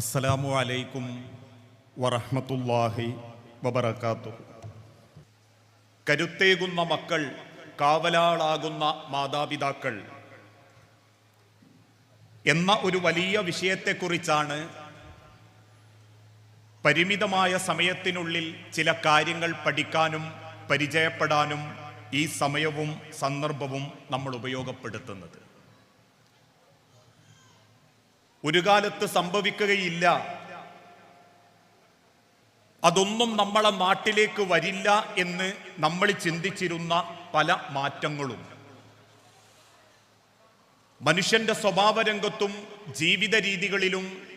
അസ്സലാമു അലൈക്കും വറഹ്മത്തുള്ളാഹി വബറകാത്തു കരുത്തേകുന്ന മക്കൾ കാവലാളാകുന്ന മാതാപിതാക്കൾ എന്ന ഒരു വലിയ വിഷയത്തെക്കുറിച്ചാണ് പരിമിതമായ സമയത്തിനുള്ളിൽ ചില കാര്യങ്ങൾ പഠിക്കാനും പരിചയപ്പെടാനും ഈ സമയവും സന്ദർഭവും നമ്മൾ ഉപയോഗപ്പെടുത്തുന്നത്. ഒരു കാലത്ത് സംഭവിക്കുകയില്ല. അതൊന്നും നമ്മളെ നാട്ടിലേക്ക് വരില്ല എന്ന് നമ്മൾ ചിന്തിച്ചിരുന്ന പല മാറ്റങ്ങളും. മനുഷ്യന്റെ സ്വഭാവരംഗത്തും ജീവിത രീതികളിലും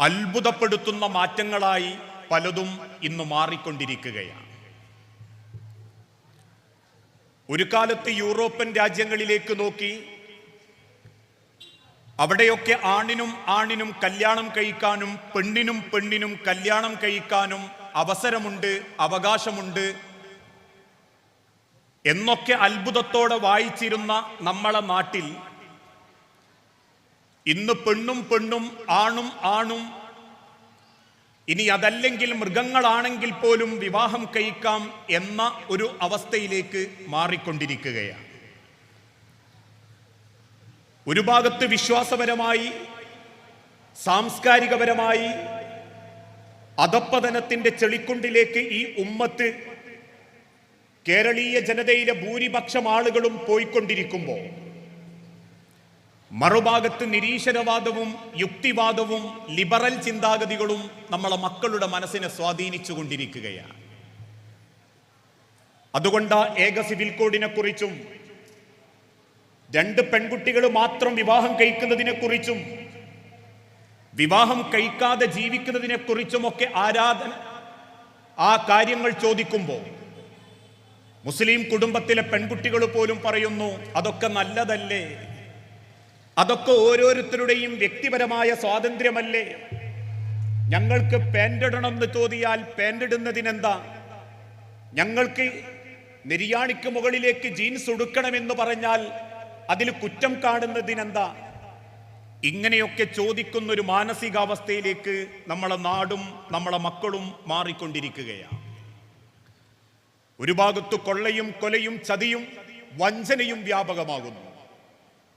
അത്ഭുതപ്പെടുത്തുന്ന മാറ്റങ്ങളായി പലതും ഇന്ന് മാറിക്കൊണ്ടിരിക്കുകയാണ്. ഒരു കാലത്ത് യൂറോപ്യൻ രാജ്യങ്ങളിലേക്ക് നോക്കി അവിടെയൊക്കെ ആണിനും ആണിനും കല്യാണം കഴിക്കാനും പെണ്ണിനും പെണ്ണിനും കല്യാണം കഴിക്കാനും അവസരമുണ്ട് അവകാശമുണ്ട്. എന്നൊക്കെ അത്ഭുതത്തോടെ വായിച്ചിരുന്ന നമ്മളെ നാട്ടിൽ ഇന്ന് പെണ്ണും പെണ്ണും ആണും ആണും ഇനി അതല്ലെങ്കിൽ മൃഗങ്ങളാണെങ്കിൽ പോലും വിവാഹം കഴിക്കാം എന്ന ഒരു അവസ്ഥയിലേക്ക് മാറിക്കൊണ്ടിരിക്കുകയാണ്. ഒരു ഭാഗത്ത് വിശ്വാസപരമായി സാംസ്കാരികപരമായി അധപ്പതനത്തിന്റെ ചെളിക്കുണ്ടിലേക്ക് ഈ ഉമ്മത്ത് കേരളീയ ജനതയിലെ ഭൂരിപക്ഷം ആളുകളും പോയിക്കൊണ്ടിരിക്കുമ്പോൾ മറുഭാഗത്ത് നിരീശ്വരവാദവും യുക്തിവാദവും ലിബറൽ ചിന്താഗതികളും നമ്മളെ മക്കളുടെ മനസ്സിനെ സ്വാധീനിച്ചു കൊണ്ടിരിക്കുകയാണ് അതുകൊണ്ട് ഏക സിവിൽ കോഡിനെ കുറിച്ചും രണ്ട് പെൺകുട്ടികൾ മാത്രം വിവാഹം കഴിക്കുന്നതിനെ കുറിച്ചും വിവാഹം കഴിക്കാതെ ജീവിക്കുന്നതിനെ കുറിച്ചുമൊക്കെ ആരാധന ആ കാര്യങ്ങൾ ചോദിക്കുമ്പോൾ മുസ്ലിം കുടുംബത്തിലെ പെൺകുട്ടികൾ പോലും പറയുന്നു അതൊക്കെ നല്ലതല്ലേ? അതൊക്കെ ഓരോരുത്തരുടെയും വ്യക്തിപരമായ സ്വാതന്ത്ര്യമല്ലേ? ഞങ്ങൾക്ക് പാൻറിടണമെന്ന് ചോദിയാൽ പാൻറിടുന്നതിനെന്താ? ഞങ്ങൾക്ക് നിര്യാണിക്ക് മുകളിലേക്ക് ജീൻസ് ഉടുക്കണമെന്ന് പറഞ്ഞാൽ അതിൽ കുറ്റം കാണുന്നതിനെന്താ? ഇങ്ങനെയൊക്കെ ചോദിക്കുന്ന ഒരു മാനസികാവസ്ഥയിലേക്ക് നമ്മളെ നാടും നമ്മളെ മക്കളും മാറിക്കൊണ്ടിരിക്കുകയാണ്. ഒരു ഭാഗത്ത് കൊള്ളയും കൊലയും ചതിയും വഞ്ചനയും വ്യാപകമാകുന്നു.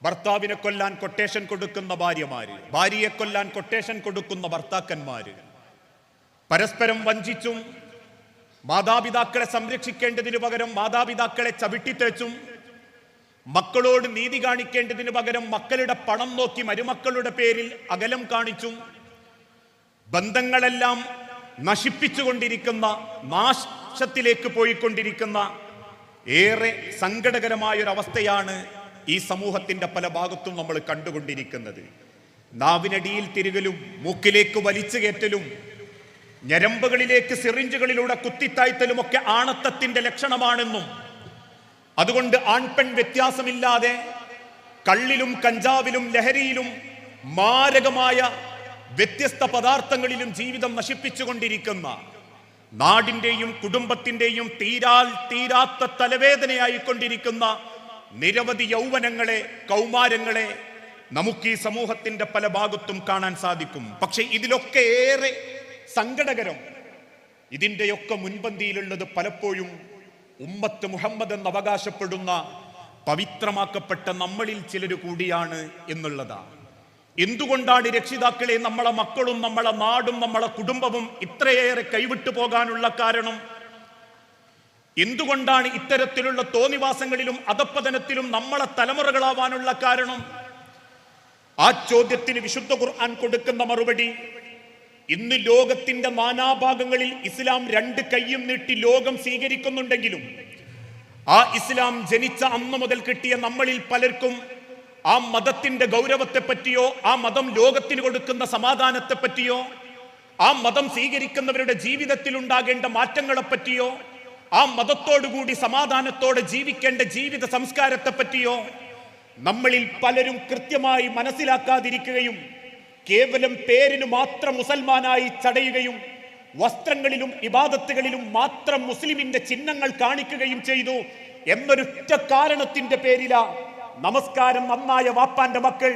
ഭർത്താവിനെ കൊല്ലാൻ കൊട്ടേഷൻ കൊടുക്കുന്ന ഭാര്യമാര് ഭാര്യയെ കൊല്ലാൻ കൊട്ടേഷൻ കൊടുക്കുന്ന ഭർത്താക്കന്മാര് പരസ്പരം വഞ്ചിച്ചും മാതാപിതാക്കളെ സംരക്ഷിക്കേണ്ടതിനു പകരം മാതാപിതാക്കളെ ചവിട്ടിത്തേച്ചും മക്കളോട് നീതി കാണിക്കേണ്ടതിന് പകരം മക്കളുടെ പണം നോക്കി മരുമക്കളുടെ പേരിൽ അകലം കാണിച്ചും ബന്ധങ്ങളെല്ലാം നശിപ്പിച്ചുകൊണ്ടിരിക്കുന്ന നാശത്തിലേക്ക് പോയിക്കൊണ്ടിരിക്കുന്ന ഏറെ സങ്കടകരമായൊരവസ്ഥയാണ് ഈ സമൂഹത്തിന്റെ പല ഭാഗത്തും നമ്മൾ കണ്ടുകൊണ്ടിരിക്കുന്നത്. നാവിനടിയിൽ തിരുകലും മൂക്കിലേക്ക് വലിച്ചു കയറ്റലും ഞരമ്പുകളിലേക്ക് സിറിഞ്ചുകളിലൂടെ കുത്തിത്തായ്ത്തലും ഒക്കെ ആണത്തത്തിന്റെ ലക്ഷണമാണെന്നും അതുകൊണ്ട് ആൺപെൺ വ്യത്യാസമില്ലാതെ കള്ളിലും കഞ്ചാവിലും ലഹരിയിലും മാരകമായ വ്യത്യസ്ത പദാർത്ഥങ്ങളിലും ജീവിതം നശിപ്പിച്ചുകൊണ്ടിരിക്കുന്ന നാടിന്റെയും കുടുംബത്തിന്റെയും തീരാൽ തീരാത്ത തലവേദനയായിക്കൊണ്ടിരിക്കുന്ന നിരവധി യൗവനങ്ങളെ കൗമാരങ്ങളെ നമുക്ക് ഈ സമൂഹത്തിന്റെ പല ഭാഗത്തും കാണാൻ സാധിക്കും. പക്ഷെ ഇതിലൊക്കെ ഏറെ സങ്കടകരം. ഇതിന്റെയൊക്കെ മുൻപന്തിയിലുള്ളത് പലപ്പോഴും ഉമ്മത്ത് മുഹമ്മദ് എന്ന് അവകാശപ്പെടുന്ന പവിത്രമാക്കപ്പെട്ട നമ്മളിൽ ചിലർ കൂടിയാണ് എന്നുള്ളതാണ് എന്തുകൊണ്ടാണ് രക്ഷിതാക്കളെ നമ്മളെ മക്കളും നമ്മളെ നാടും നമ്മളെ കുടുംബവും ഇത്രയേറെ കൈവിട്ടു പോകാനുള്ള കാരണം? എന്തുകൊണ്ടാണ് ഇത്തരത്തിലുള്ള തോന്നിവാസങ്ങളിലും അധപ്പതനത്തിലും നമ്മളെ തലമുറകളാവാനുള്ള കാരണം? ആ ചോദ്യത്തിന് വിശുദ്ധ ഖുർആൻ കൊടുക്കുന്ന മറുപടി ഇന്ന് ലോകത്തിന്റെ നാനാഭാഗങ്ങളിൽ ഇസ്ലാം രണ്ട് കൈയും നീട്ടി ലോകം സ്വീകരിക്കുന്നുണ്ടെങ്കിലും ആ ഇസ്ലാം ജനിച്ച അന്ന് മുതൽ കിട്ടിയ നമ്മളിൽ പലർക്കും ആ മതത്തിന്റെ ഗൗരവത്തെ പറ്റിയോ ആ മതം ലോകത്തിന് കൊടുക്കുന്ന സമാധാനത്തെ പറ്റിയോ ആ മതം സ്വീകരിക്കുന്നവരുടെ ജീവിതത്തിൽ ഉണ്ടാകേണ്ട മാറ്റങ്ങളെ പറ്റിയോ ആ മതത്തോടുകൂടി സമാധാനത്തോടെ ജീവിക്കേണ്ട ജീവിത സംസ്കാരത്തെ പറ്റിയോ നമ്മളിൽ പലരും കൃത്യമായി മനസ്സിലാക്കാതിരിക്കുകയും കേവലം പേരിന് മാത്രം മുസൽമാനായി ചടയുകയും വസ്ത്രങ്ങളിലും ഇബാദത്തുകളിലും മാത്രം മുസ്ലിമിന്റെ ചിഹ്നങ്ങൾ കാണിക്കുകയും ചെയ്തു എന്നൊരുറ്റ കാരണത്തിന്റെ പേരില നമസ്കാരം നന്നായ വാപ്പാന്റെ മക്കൾ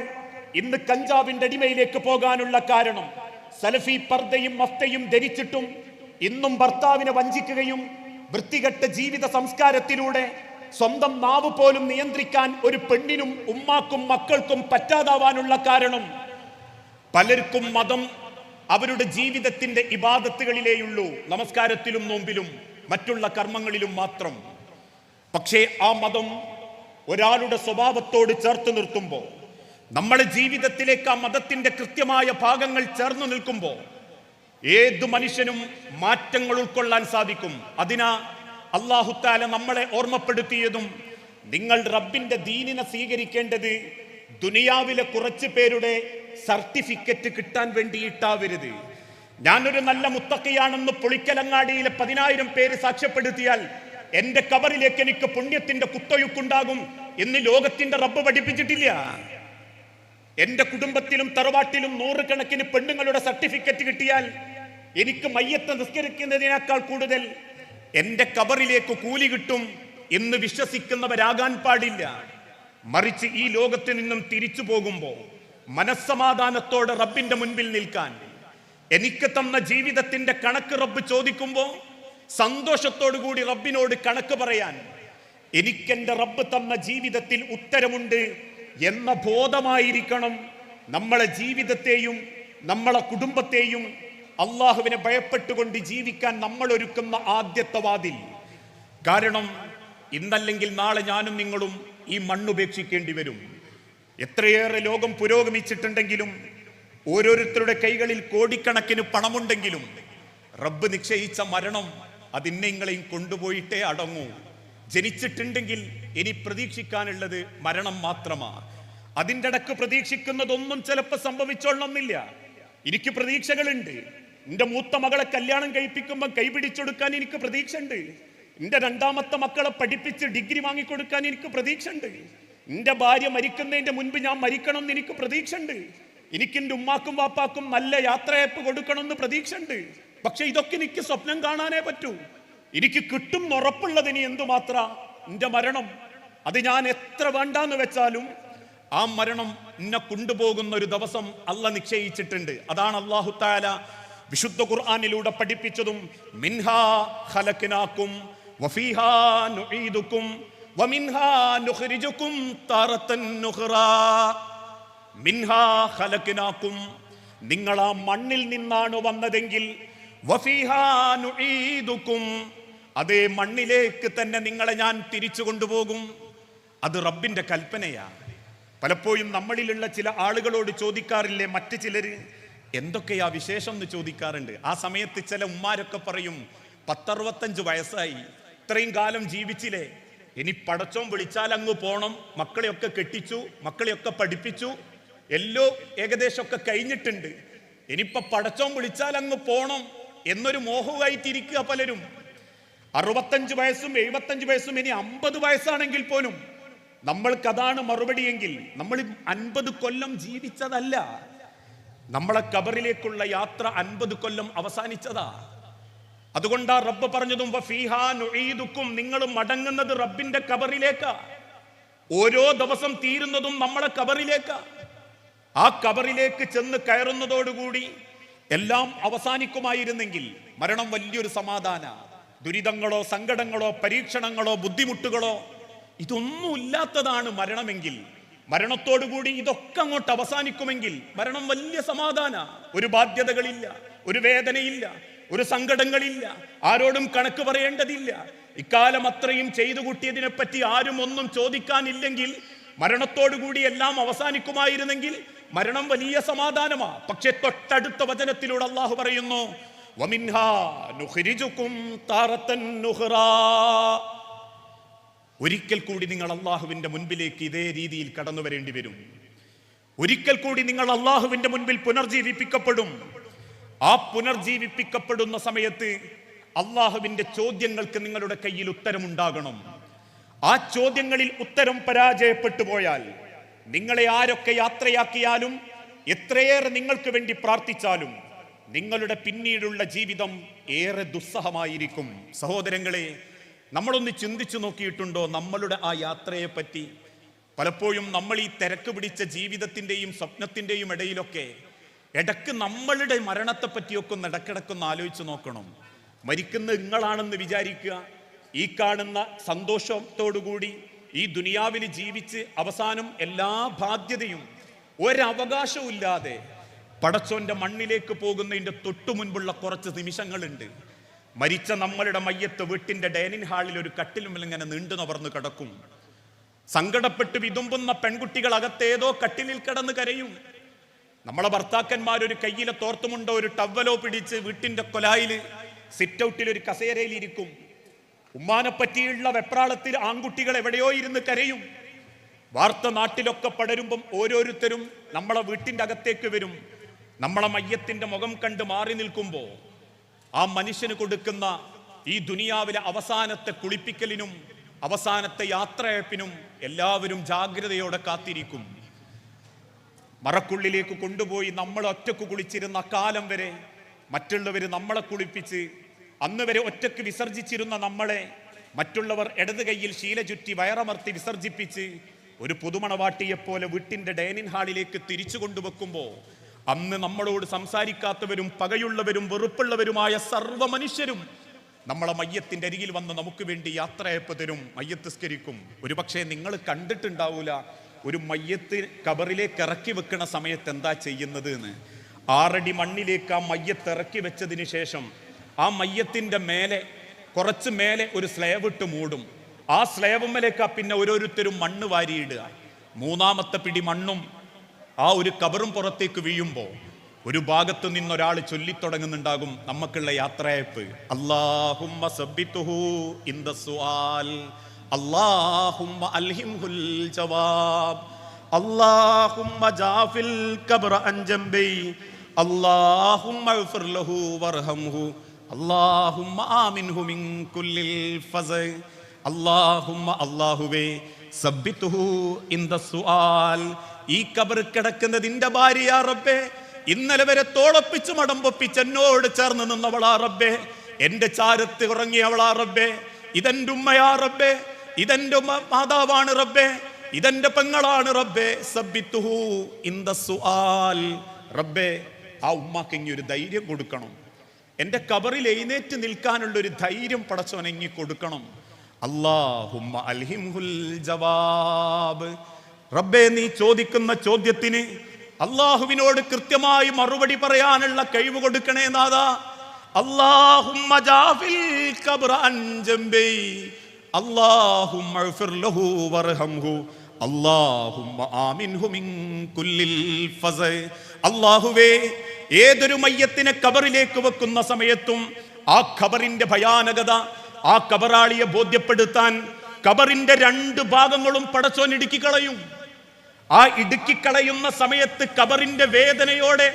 ഇന്ന് കഞ്ചാവിന്റെ അടിമയിലേക്ക് പോകാനുള്ള കാരണം. സലഫി പർദ്ദയും മഫ്തയും ധരിച്ചിട്ടും ഇന്നും ഭർത്താവിനെ വഞ്ചിക്കുകയും വൃത്തികെട്ട ജീവിത സംസ്കാരത്തിലൂടെ സ്വന്തം നാവ് പോലും നിയന്ത്രിക്കാൻ ഒരു പെണ്ണിനും ഉമ്മാക്കും മക്കൾക്കും പറ്റാതാവാനുള്ള കാരണം. പലർക്കും മതം അവരുടെ ജീവിതത്തിന്റെ ഇബാദത്തുകളിലേയുള്ളൂ. നമസ്കാരത്തിലും നോമ്പിലും മറ്റുള്ള കർമ്മങ്ങളിലും മാത്രം. പക്ഷേ ആ മതം ഒരാളുടെ സ്വഭാവത്തോട് ചേർത്ത് നിർത്തുമ്പോൾ നമ്മുടെ ജീവിതത്തിലേക്ക് ആ മതത്തിന്റെ കൃത്യമായ ഭാഗങ്ങൾ ചേർന്ന് നിൽക്കുമ്പോൾ ഏത് മനുഷ്യനും മാറ്റങ്ങൾ ഉൾക്കൊള്ളാൻ സാധിക്കും. അതിനാ അള്ളാഹുത്താല നമ്മളെ ഓർമ്മപ്പെടുത്തിയതും നിങ്ങൾ റബ്ബിന്റെ ദീനിനെ സ്വീകരിക്കേണ്ടത് ദുനിയാവിലെ കുറച്ച് പേരുടെ സർട്ടിഫിക്കറ്റ് കിട്ടാൻ വേണ്ടിയിട്ടാവരുത്. ഞാനൊരു നല്ല മുത്തക്കയാണെന്ന് പൊളിക്കലങ്ങാടിയിലെ പതിനായിരം പേര് സാക്ഷ്യപ്പെടുത്തിയാൽ എന്റെ കബറിലേക്ക് എനിക്ക് പുണ്യത്തിന്റെ കുത്തൊഴുക്കുണ്ടാകും എന്ന് ലോകത്തിന്റെ റബ്ബ് പഠിപ്പിച്ചിട്ടില്ല. എന്റെ കുടുംബത്തിലും തറവാട്ടിലും നൂറുകണക്കിന് പെണ്ണുങ്ങളുടെ സർട്ടിഫിക്കറ്റ് കിട്ടിയാൽ എനിക്ക് മയ്യത്ത് നിസ്കരിക്കുന്നതിനേക്കാൾ കൂടുതൽ എന്റെ കബറിലേക്ക് കൂലി കിട്ടും എന്ന് വിശ്വസിക്കുന്നവരാകാൻ പാടില്ല. മറിച്ച് ഈ ലോകത്ത് നിന്നും തിരിച്ചു പോകുമ്പോൾ മനസ്സമാധാനത്തോടെ റബ്ബിന്റെ മുൻപിൽ നിൽക്കാൻ. എനിക്ക് തന്ന ജീവിതത്തിന്റെ കണക്ക് റബ്ബ് ചോദിക്കുമ്പോൾ സന്തോഷത്തോടു കൂടി റബ്ബിനോട് കണക്ക് പറയാൻ എനിക്കെന്റെ റബ്ബ് തന്ന ജീവിതത്തിൽ ഉത്തരമുണ്ട് എന്ന ബോധമായിരിക്കണം നമ്മളെ ജീവിതത്തെയും നമ്മളെ കുടുംബത്തെയും അള്ളാഹുവിനെ ഭയപ്പെട്ടുകൊണ്ട് ജീവിക്കാൻ നമ്മൾ ഒരുക്കുന്ന ആദ്യത്തെ വാതിൽ. കാരണം ഇന്നല്ലെങ്കിൽ നാളെ ഞാനും നിങ്ങളും ഈ മണ്ണുപേക്ഷിക്കേണ്ടി വരും. എത്രയേറെ ലോകം പുരോഗമിച്ചിട്ടുണ്ടെങ്കിലും ഓരോരുത്തരുടെ കൈകളിൽ കോടിക്കണക്കിന് പണമുണ്ടെങ്കിലും റബ്ബ് നിശ്ചയിച്ച മരണം അതിന്നെ ഇങ്ങളെയും കൊണ്ടുപോയിട്ടേ അടങ്ങൂ. ജനിച്ചിട്ടുണ്ടെങ്കിൽ ഇനി പ്രതീക്ഷിക്കാനുള്ളത് മരണം മാത്രമാ. അതിന്റെ ഇടയ്ക്ക് പ്രതീക്ഷിക്കുന്നതൊന്നും ചിലപ്പോൾ സംഭവിച്ചോളണമെന്നില്ല എനിക്ക് പ്രതീക്ഷകളുണ്ട്. എന്റെ മൂത്ത മകളെ കല്യാണം കഴിപ്പിക്കുമ്പോൾ കൈപിടിച്ചെടുക്കാൻ എനിക്ക് പ്രതീക്ഷ ഉണ്ട് എന്റെ രണ്ടാമത്തെ മക്കളെ പഠിപ്പിച്ച് ഡിഗ്രി വാങ്ങിക്കൊടുക്കാൻ എനിക്ക് പ്രതീക്ഷ ഉണ്ട് എന്റെ ഭാര്യ മരിക്കുന്നതിന്റെ മുൻപ് ഞാൻ മരിക്കണം എന്ന് എനിക്ക് പ്രതീക്ഷ ഉണ്ട് എനിക്ക് എന്റെ ഉമ്മാക്കും വാപ്പാക്കും നല്ല യാത്രയപ്പ് കൊടുക്കണം എന്ന് പ്രതീക്ഷ ഉണ്ട് പക്ഷെ ഇതൊക്കെ എനിക്ക് സ്വപ്നം കാണാനേ പറ്റൂ. എനിക്ക് കിട്ടും ഉറപ്പുള്ളത് ഇനി എന്തുമാത്ര? എന്റെ മരണം. അത് ഞാൻ എത്ര വേണ്ടാന്ന് വെച്ചാലും ആ മരണം എന്നെ കൊണ്ടുപോകുന്ന ഒരു ദിവസം അല്ല നിശ്ചയിച്ചിട്ടുണ്ട്. അതാണ് അള്ളാഹു താല വിശുദ്ധ ഖുർആാനിലൂടെ പഠിപ്പിച്ചതും മിൻഹാ ഹലക്കിനാക്കും വഫീഹാ ഖലഖ്നാക്കും നിങ്ങൾ ആ മണ്ണിൽ നിന്നാണ് വന്നതെങ്കിൽ അതേ മണ്ണിലേക്ക് തന്നെ നിങ്ങളെ ഞാൻ തിരിച്ചു കൊണ്ടുപോകും. അത് റബ്ബിന്റെ കൽപ്പനയാണ് പലപ്പോഴും നമ്മളിലുള്ള ചില ആളുകളോട് ചോദിക്കാറില്ലേ മറ്റു ചിലര്? എന്തൊക്കെയാ വിശേഷം എന്ന് ചോദിക്കാറുണ്ട്. ആ സമയത്ത് ചില ഉമ്മാരൊക്കെ പറയും പത്തറുപത്തഞ്ച് വയസ്സായി. ഇത്രയും കാലം ജീവിച്ചില്ലേ? ഇനി പടച്ചോൻ വിളിച്ചാൽ അങ്ങ് പോണം. മക്കളെയൊക്കെ കെട്ടിച്ചു മക്കളെയൊക്കെ പഠിപ്പിച്ചു. എല്ലോ ഏകദേശമൊക്കെ കഴിഞ്ഞിട്ടുണ്ട്. ഇനിയിപ്പോൾ പടച്ചോൻ വിളിച്ചാൽ അങ്ങ് പോണം എന്നൊരു മോഹമായിട്ടിരിക്കുക പലരും. അറുപത്തഞ്ച് വയസ്സും എഴുപത്തഞ്ച് വയസ്സും ഇനി അമ്പത് വയസ്സാണെങ്കിൽ പോലും നമ്മൾക്കതാണ് മറുപടിയെങ്കിൽ നമ്മൾ അൻപത് കൊല്ലം ജീവിച്ചതല്ല. നമ്മളെ കബറിലേക്കുള്ള യാത്ര അൻപത് കൊല്ലം അവസാനിച്ചതാ. അതുകൊണ്ടാ റബ്ബ് പറഞ്ഞതും ഫീഹാ നുഈദുക്കും നിങ്ങൾ മടങ്ങുന്നത് റബ്ബിന്റെ കബറിലേക്ക. ഓരോ ദിവസം തീരുന്നതും നമ്മളെ കബറിലേക്ക. ആ കബറിലേക്ക് ചെന്ന് കയറുന്നതോടുകൂടി എല്ലാം അവസാനിക്കുമായിരുന്നെങ്കിൽ മരണം വലിയൊരു സമാധാന. ദുരിതങ്ങളോ സങ്കടങ്ങളോ പരീക്ഷണങ്ങളോ ബുദ്ധിമുട്ടുകളോ ഇതൊന്നുമില്ലാത്തതാണ് മരണമെങ്കിൽ. മരണത്തോടുകൂടി ഇതൊക്കെ അങ്ങോട്ട് അവസാനിക്കുമെങ്കിൽ മരണം വലിയ സമാധാന. ഒരു ബാധ്യതകളില്ല ഒരു വേദനയില്ല ഒരു സങ്കടങ്ങളില്ല. ആരോടും കണക്ക് പറയേണ്ടതില്ല. ഇക്കാലം അത്രയും ചെയ്തു കൂട്ടിയതിനെ പറ്റി ആരും ഒന്നും ചോദിക്കാനില്ലെങ്കിൽ മരണത്തോടുകൂടി എല്ലാം അവസാനിക്കുമായിരുന്നെങ്കിൽ മരണം വലിയ സമാധാനമാ. പക്ഷെ തൊട്ടടുത്ത വചനത്തിലൂടെ അള്ളാഹു പറയുന്നു. ഒരിക്കൽ കൂടി നിങ്ങൾ അള്ളാഹുവിന്റെ മുൻപിലേക്ക് ഇതേ രീതിയിൽ കടന്നു വരേണ്ടി വരും. ഒരിക്കൽ കൂടി നിങ്ങൾ അള്ളാഹുവിന്റെ മുൻപിൽ പുനർജീവിപ്പിക്കപ്പെടും. ആ പുനർജീവിപ്പിക്കപ്പെടുന്ന സമയത്ത് അള്ളാഹുവിന്റെ ചോദ്യങ്ങൾക്ക് നിങ്ങളുടെ കയ്യിൽ ഉത്തരമുണ്ടാകണം. ആ ചോദ്യങ്ങളിൽ ഉത്തരം പരാജയപ്പെട്ടു പോയാൽ നിങ്ങളെ ആരൊക്കെ യാത്രയാക്കിയാലും എത്രയേറെ നിങ്ങൾക്ക് വേണ്ടി പ്രാർത്ഥിച്ചാലും നിങ്ങളുടെ പിന്നീടുള്ള ജീവിതം ഏറെ ദുസ്സഹമായിരിക്കും. സഹോദരങ്ങളെ നമ്മളൊന്ന് ചിന്തിച്ചു നോക്കിയിട്ടുണ്ടോ നമ്മളുടെ ആ യാത്രയെ പറ്റി പലപ്പോഴും നമ്മൾ ഈ തിരക്ക് പിടിച്ച ജീവിതത്തിന്റെയും സ്വപ്നത്തിന്റെയും ഇടയിലൊക്കെ ഇടയ്ക്ക് നമ്മളുടെ മരണത്തെ പറ്റിയൊക്കെ ഒന്ന് ഇടക്കിടക്കൊന്ന് ആലോചിച്ച് നോക്കണം. മരിക്കുന്ന നിങ്ങളാണെന്ന് വിചാരിക്കുക. ഈ കാണുന്ന സന്തോഷത്തോടുകൂടി ഈ ദുനിയാവിൽ ജീവിച്ച് അവസാനം എല്ലാ ബാധ്യതയും ഒരവകാശവും ഇല്ലാതെ പടച്ചോന്റെ മണ്ണിലേക്ക് പോകുന്നതിന്റെ തൊട്ടു മുൻപുള്ള കുറച്ച് നിമിഷങ്ങളുണ്ട്. മരിച്ച നമ്മളുടെ മയ്യത്ത് വീട്ടിന്റെ ഡൈനിങ് ഹാളിൽ ഒരു കട്ടിലുമ്പിൽ ഇങ്ങനെ നീണ്ടു നവർന്ന് കിടക്കും. സങ്കടപ്പെട്ട് വിതുമ്പുന്ന പെൺകുട്ടികൾ അകത്തേതോ കട്ടിലിൽ കിടന്ന് കരയും. നമ്മളെ ഭർത്താക്കന്മാർ ഒരു കയ്യിലെ തോർത്തുമുണ്ടോ ഒരു ടവലോ പിടിച്ച് വീട്ടിന്റെ കൊലായിൽ സിറ്റ് ഔട്ടിൽ ഒരു കസേരയിൽ ഇരിക്കും. ഉമ്മാനെ പറ്റിയുള്ള വെപ്രാളത്തിൽ ആൺകുട്ടികൾ എവിടെയോ ഇരുന്ന് കരയും. വാർത്ത നാട്ടിലൊക്കെ പടരുമ്പം ഓരോരുത്തരും നമ്മളെ വീട്ടിന്റെ അകത്തേക്ക് വരും. നമ്മളെ മയ്യത്തിന്റെ മുഖം കണ്ട് മാറി നിൽക്കുമ്പോൾ ആ മനുഷ്യന് കൊടുക്കുന്ന ഈ ദുനിയാവിലെ അവസാനത്തെ കുളിപ്പിക്കലിനും അവസാനത്തെ യാത്രയപ്പിനും എല്ലാവരും ജാഗ്രതയോടെ കാത്തിരിക്കും. മറക്കുള്ളിലേക്ക് കൊണ്ടുപോയി നമ്മൾ ഒറ്റയ്ക്ക് കുളിച്ചിരുന്ന കാലം വരെ മറ്റുള്ളവർ നമ്മളെ കുളിപ്പിച്ച് അന്ന് വരെ ഒറ്റയ്ക്ക് വിസർജിച്ചിരുന്ന നമ്മളെ മറ്റുള്ളവർ ഇടത് കൈയിൽ ശീല ചുറ്റി വയറമർത്തി വിസർജിപ്പിച്ച് ഒരു പുതുമണവാട്ടിയെപ്പോലെ വീട്ടിന്റെ ഡൈനിങ് ഹാളിലേക്ക് തിരിച്ചു കൊണ്ടുവെക്കുമ്പോൾ അന്ന് നമ്മളോട് സംസാരിക്കാത്തവരും പകയുള്ളവരും വെറുപ്പുള്ളവരുമായ സർവ മനുഷ്യരും നമ്മളെ മയ്യത്തിന്റെ അരികിൽ വന്ന് നമുക്ക് വേണ്ടി യാത്രയപ്പ് തരും. മയ്യത്തിസ്കരിക്കും ഒരുപക്ഷെ നിങ്ങൾ കണ്ടിട്ടുണ്ടാവൂല. ഒരു മയ്യത്ത് കബറിലേക്ക് ഇറക്കി വെക്കണ സമയത്ത് എന്താ ചെയ്യുന്നത് എന്ന്. ആറടി മണ്ണിലേക്ക് ആ മയ്യത്ത് ഇറക്കി വെച്ചതിന് ശേഷം ആ മയ്യത്തിന്റെ മേലെ കുറച്ച് മേലെ ഒരു സ്ലേവ് ഇട്ട് മൂടും. ആ സ്ലേവുമ്മലേക്കാ പിന്നെ ഓരോരുത്തരും മണ്ണ് വാരിയിടുക. മൂന്നാമത്തെ പിടി മണ്ണും ആ ഒരു കബറും പുറത്തേക്ക് വീഴുമ്പോൾ ഒരു ഭാഗത്ത് നിന്നൊരാൾ ചൊല്ലിത്തുടങ്ങുന്നുണ്ടാകും നമുക്കുള്ള യാത്രയപ്പ് അല്ലാഹുമ്മ സബ്ബിത്തുഹു ഇൻ ദ സുആൽ. ഈ കബർ കിടക്കുന്നതിന്റെ ഭാര്യ റബ്ബേ ഇന്നലെ വരെ തോളപ്പിച്ച് മടമ്പൊപ്പിച്ച് എന്നോട് ചേർന്ന് നിന്നവളാ റബ്ബേ. എന്റെ ചാരത്ത് ഉറങ്ങിയവളാ റബ്ബേ. ഇതെന്റെ ഉമ്മയാ റബ്ബേ. ഇതെന്റെ മാതാവാണ് റബ്ബേ ഇതെന്റെ പെങ്ങളാണ് റബ്ബേ സബ്ബിത്തുഹു ഇൻ ദ സുആൽ. റബ്ബേ ആ ഉമ്മാക്ക് ഇനി ഒരു ധൈര്യം കൊടുക്കണം. എന്റെ കബറിൽ എഴുന്നേറ്റ് നിൽക്കാനുള്ള ഒരു ധൈര്യം പടച്ചവൻ എങ്ങി കൊടുക്കണം. അല്ലാഹുമ്മ അൽഹിംഹുൽ ജവാബ്. റബ്ബേ നീ ചോദിക്കുന്ന ചോദ്യത്തിന് അള്ളാഹുവിനോട് കൃത്യമായി മറുപടി പറയാനുള്ള കഴിവ് കൊടുക്കണേ നാദാ അള്ളാഹുമ്മ ജാഫിൽ ഖബ്റ അൻ അല്ലാഹുവേ ഏതൊരു മയ്യത്തിനെ കബറിലേക്ക് വെക്കുന്ന സമയത്തും ആ ഖബറിന്റെ ഭയാനകത ആ കബറാളിയെ ബോധ്യപ്പെടുത്താൻ കബറിന്റെ രണ്ട് ഭാഗങ്ങളും പടച്ചോൻ ഇടുക്കി കളയും. ആ ഇടുക്കിക്കളയുന്ന സമയത്ത് കബറിന്റെ വേദനയോടെ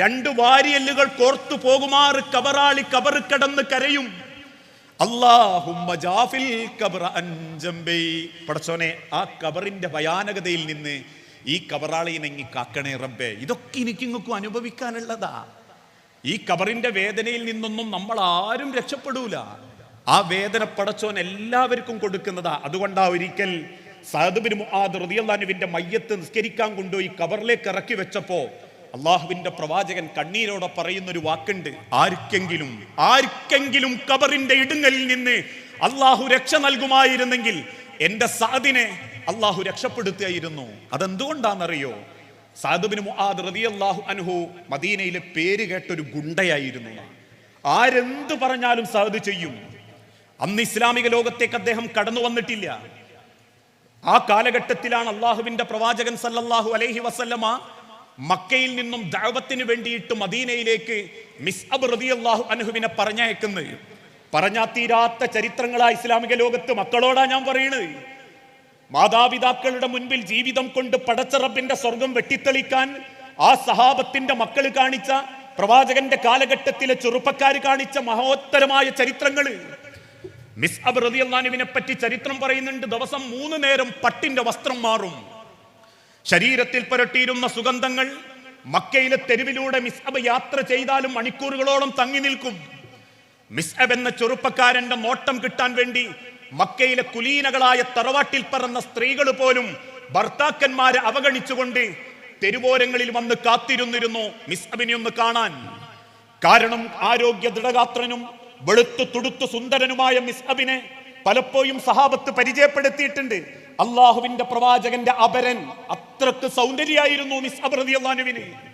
രണ്ട് വാരിയല്ലുകൾ കോർത്തു പോകുമാറ് കബറാളി കബറ് കിടന്ന് കരയും. പടച്ചോനെ ആ കബറിന്റെ ഭയാനകതയിൽ നിന്ന് ഈ കബറാളിനെ ഇങ്ങി കാക്കണേ റബ്ബേ. ഇതൊക്കെ എനിക്ക് ഇങ്ങൾക്കും അനുഭവിക്കാനുള്ളതാ. ഈ കബറിന്റെ വേദനയിൽ നിന്നൊന്നും നമ്മൾ ആരും രക്ഷപ്പെടൂല. ആ വേദന പടച്ചോൻ എല്ലാവർക്കും കൊടുക്കുന്നതാ. അതുകൊണ്ടാ ഒരിക്കൽ സഹദബിൻ മുആദ് റളിയല്ലാഹുവിന്റെ മയ്യത്ത് നിസ്കരിക്കാൻ കൊണ്ടുപോയി കബറിലേക്ക് ഇറക്കി വെച്ചപ്പോ അള്ളാഹുവിന്റെ പ്രവാചകൻ കണ്ണീരോടെ പറയുന്ന ഒരു വാക്കുണ്ട്. ആർക്കെങ്കിലും ആർക്കെങ്കിലും കബറിന്റെ ഇടുങ്ങലിൽ നിന്ന് അള്ളാഹു രക്ഷ നൽകുമായിരുന്നെങ്കിൽ എന്റെ സാദിനെ അള്ളാഹു രക്ഷപ്പെടുത്തിയായിരുന്നു. അതെന്തുകൊണ്ടാണെന്നറിയോ? സാദുബിന് മുആദ് റളിയല്ലാഹു അൻഹു മദീനയിലെ പേര് കേട്ടൊരു ഗുണ്ടയായിരുന്നു. ആരെന്ത് പറഞ്ഞാലും സാദ് ചെയ്യും. അന്ന് ഇസ്ലാമിക ലോകത്തേക്ക് അദ്ദേഹം കടന്നു വന്നിട്ടില്ല. ആ കാലഘട്ടത്തിലാണ് അള്ളാഹുവിന്റെ പ്രവാചകൻ സല്ലല്ലാഹു അലൈഹി വസല്ലമ മക്കയിൽ നിന്നും ദഅവത്തിന് വേണ്ടിയിട്ട് മദീനയിലേക്ക് മിസ് അബ് റളിയല്ലാഹു അൻഹുവിനെ പറഞ്ഞയക്കുന്നത്. പറഞ്ഞാ തീരാത്ത ചരിത്രങ്ങളാ ഇസ്ലാമിക ലോകത്ത്. മക്കളോടാ ഞാൻ പറയുന്നത് മാതാപിതാക്കളുടെ മുൻപിൽ ജീവിതം കൊണ്ട് പടച്ചറബിന്റെ സ്വർഗം വെട്ടിത്തെളിക്കാൻ ആ സഹാബത്തിന്റെ മക്കൾ കാണിച്ച പ്രവാചകന്റെ കാലഘട്ടത്തിലെ ചെറുപ്പക്കാർ കാണിച്ച മഹോത്തരമായ ചരിത്രങ്ങൾ മിസ് അബ് റളിയല്ലാഹുവിനെ പറ്റി ചരിത്രം പറയുന്നുണ്ട്. ദിവസം മൂന്ന് നേരം പട്ടിന്റെ വസ്ത്രം മാറും. ശരീരത്തിൽ പുരട്ടിയിരുന്ന സുഗന്ധങ്ങൾ മക്കയിലെ തെരുവിലൂടെ മിസ്അബ് യാത്ര ചെയ്താലും മണിക്കൂറുകളോളം തങ്ങി നിൽക്കും. മിസ്അബ് എന്ന ചെറുപ്പക്കാരന്റെ നോട്ടം കിട്ടാൻ വേണ്ടി മക്കയിലെ കുലീനകളായ തറവാട്ടിൽ പറന്ന സ്ത്രീകൾ പോലും ഭർത്താക്കന്മാരെ അവഗണിച്ചുകൊണ്ട് തെരുവോരങ്ങളിൽ വന്ന് കാത്തിരുന്നിരുന്നു മിസ്അബിനെ ഒന്ന് കാണാൻ. കാരണം ആരോഗ്യ ദൃഢഗാത്രനും വെളുത്തു തുടുത്തു സുന്ദരനുമായ മിസ്അബിനെ പലപ്പോഴും സഹാബത്ത് പരിചയപ്പെടുത്തിയിട്ടുണ്ട്. അള്ളാഹുവിന്റെ പ്രവാചകന്റെ അപരൻ. അത്രയ്ക്ക് സൗന്ദര്യായിരുന്നു മിസ് അബ് റളിയല്ലാഹുവിന്